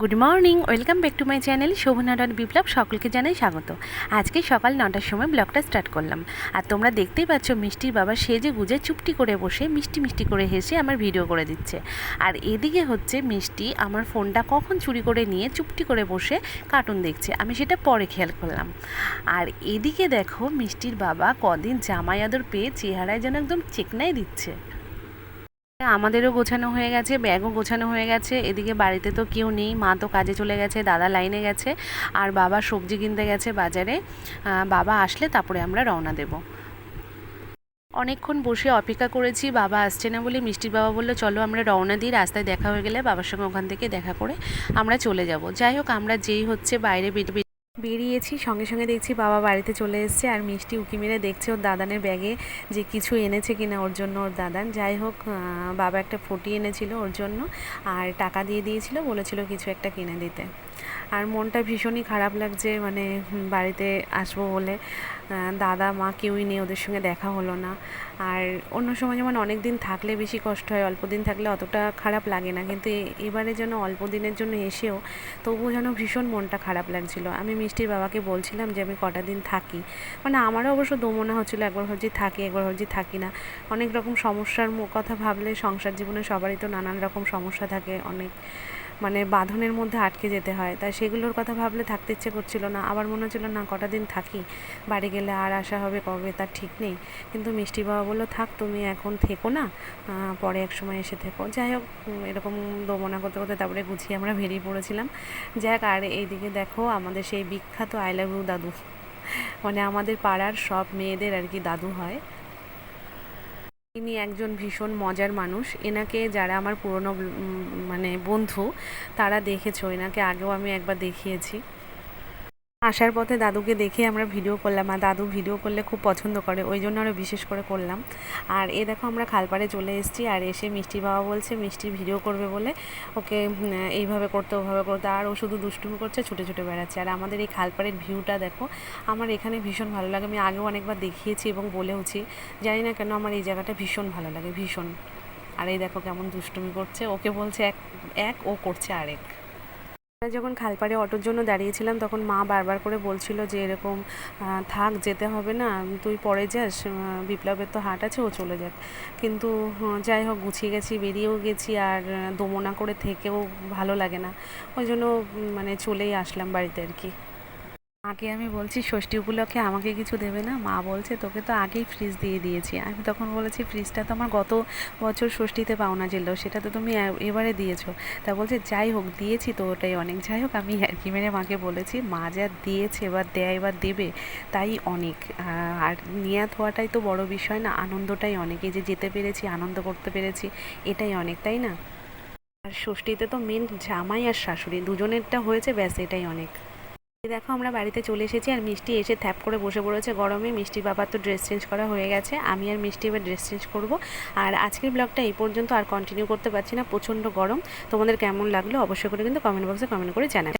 Good morning welcome back to my channel Shobhana dot Biplab সকলকে জানাই স্বাগত। আজকে সকাল নটার সময় ব্লগটা স্টার্ট করলাম। আর তোমরা দেখতেই পাচ্ছ মিষ্টির বাবা সেজে গুজে চুপটি করে বসে মিষ্টি মিষ্টি করে হেসে আমার ভিডিও করে দিচ্ছে। আর এদিকে হচ্ছে মিষ্টি আমার ফোনটা কখন চুরি করে নিয়ে চুপটি করে বসে কার্টুন দেখছে। আমি সেটা পরে খেয়াল করলাম। আর এদিকে দেখো মিষ্টির বাবা কদিন জামাই আদর পেয়ে চেহারায় যেন একদম চেকনাই দিচ্ছে। আমাদেরও গোছানো হয়ে গেছে, ব্যাগও গোছানো হয়ে গেছে। এদিকে বাড়িতে তো কেউ নেই, মা তো কাজে চলে গেছে, দাদা লাইনে গেছে, আর বাবা সবজি কিনতে গেছে বাজারে। বাবা আসলে তারপরে আমরা রওনা দেব। অনেকক্ষণ বসে অপেক্ষা করেছি, বাবা আসছে না বলে মিষ্টির বাবা বলল, চলো আমরা রওনা দিই, রাস্তায় দেখা হয়ে গেলে বাবার সঙ্গে ওখান থেকে দেখা করে আমরা চলে যাব। যাই হোক, আমরা যেই হচ্ছে বাইরে বের- বেরিয়েছি, সঙ্গে সঙ্গে দেখছি বাবা বাড়িতে চলে এসছে আর মিষ্টি উকি মেরে দেখছে ওর দাদানের ব্যাগে যে কিছু এনেছে কিনা ওর জন্য ওর দাদান। যাই হোক বাবা একটা ফুটি এনেছিল ওর জন্য আর টাকা দিয়ে দিয়েছিল, বলেছিল কিছু একটা কিনে দিতে। আর মনটা ভীষণই খারাপ লাগছে মানে বাড়িতে আসব বলে। দাদা, মা কেউই নেই, ওদের সঙ্গে দেখা হলো না। আর অন্য সময় যেমন অনেক দিন থাকলে বেশি কষ্ট হয়, অল্প দিন থাকলে অতটা খারাপ লাগে না। কিন্তু এবারে যেন অল্প দিনের জন্য এসেও তবুও যেন ভীষণ মনটা খারাপ লাগছিল। আমি মিষ্টির বাবাকে বলছিলাম যে, আমি কটা দিন থাকি। মানে আমারও অবশ্য দমনা হচ্ছিল, একবার ভাবছি থাকি, একবার ভাবছি থাকি না। অনেক রকম সমস্যার কথা ভাবলে সংসার জীবনে সবারই তো নানান রকম সমস্যা থাকে, অনেক মানে বাঁধনের মধ্যে আটকে যেতে হয়। তাই সেগুলোর কথা ভাবলে থাকতে ইচ্ছে করছিল না। আবার মনে হচ্ছিল, না, কটা দিন থাকি। বাড়ি গেলে আর আসা হবে কবে? তার ঠিক নেই। কিন্তু মিষ্টি বাবা বলল, থাক, তুমি এখন থেকো না। পরে এক সময় এসে থেকো। যাই হোক এরকম দমনা করতে করতে তারপরে গুছিয়ে আমরা বেরিয়ে পড়েছিলাম। যাক, আর এইদিকে দেখো, আমাদের সেই বিখ্যাত আই লাভ ইউ দাদু। মানে আমাদের পাড়ার সব মেয়েদের আর কি দাদু হয়। ইনি একজন ভীষণ মজার মানুষ। এনাকে যারা আমার পুরনো মানে বন্ধু, তারা দেখেছ। এনাকে আগেও আমি একবার দেখিয়েছি। আসার পথে দাদুকে দেখে আমরা ভিডিও করলাম আর দাদু ভিডিও করলে খুব পছন্দ করে, ওই জন্য আরও বিশেষ করে করলাম। আর এ দেখো আমরা খালপাড়ে চলে এসেছি আর এসে মিষ্টি বাবা বলছে মিষ্টির ভিডিও করবে বলে ওকে এইভাবে করতে, ওভাবে করতে। আর ও শুধু দুষ্টুমি করছে, ছুটে ছুটে বেড়াচ্ছে। আর আমাদের এই খালপাড়ের ভিউটা দেখো, আমার এখানে ভীষণ ভালো লাগে। আমি আগেও অনেকবার দেখিয়েছি এবং বলেওছি, জানি না কেন আমার এই জায়গাটা ভীষণ ভালো লাগে, ভীষণ। আর এই দেখো কেমন দুষ্টুমি করছে, ওকে বলছে এক এক, ও করছে আরেক। আমরা যখন খালপাড়ে অটোর জন্য দাঁড়িয়েছিলাম, তখন মা বারবার করে বলছিল যে, এরকম থাক, যেতে হবে না, তুই পরে যাস বিপ্লবের তো হাট আছে, ও চলে যাক। কিন্তু যাই হোক, গুছিয়ে গেছি, বেরিয়েও গেছি, আর দমনা করে থেকেও ভালো লাগে না। ওই জন্য মানে চলেই আসলাম বাড়িতে আর কি। মাকে আমি বলছি, ষষ্ঠী উপলক্ষে আমাকে কিছু দেবে না? মা বলছে, তোকে তো আগেই ফ্রিজ দিয়ে দিয়েছি। আমি তখন বলেছি ফ্রিজটা তো আমার গত বছর ষষ্ঠীতে পাওনা ছিল, সেটা তো তুমি এবারে দিয়েছ। তা বলছে, যাই হোক, দিয়েছি তো ওটাই অনেক। যাই হোক, আমি আর কি মেরে মাকে বলেছি, মা যা দিয়েছে এবার দেয় এবার দেবে, তাই অনেক। আর নিয়াত হওয়াটাই তো বড় বিষয় না, আনন্দটাই অনেক। এই যে যেতে পেরেছি, আনন্দ করতে পেরেছি, এটাই অনেক, তাই না? আর ষষ্ঠীতে তো মেন জামাই আর শাশুড়ি, দুজনেরটা হয়েছে, ব্যাস, এটাই অনেক। দেখো আমরা বাড়িতে চলে এসেছি আর মিষ্টি এসে থ্যাপ করে বসে পড়েছে গরমে। মিষ্টির বাবার তো ড্রেস চেঞ্জ করা হয়ে গেছে। আমি আর মিষ্টি এবার ড্রেস চেঞ্জ করব। আর আজকের ব্লগটা এই পর্যন্ত আর কন্টিনিউ করতে পারছি না। প্রচণ্ড গরম। তোমাদের কেমন লাগল অবশ্যই করে কিন্তু কমেন্ট বক্সে কমেন্ট করে জানাবে।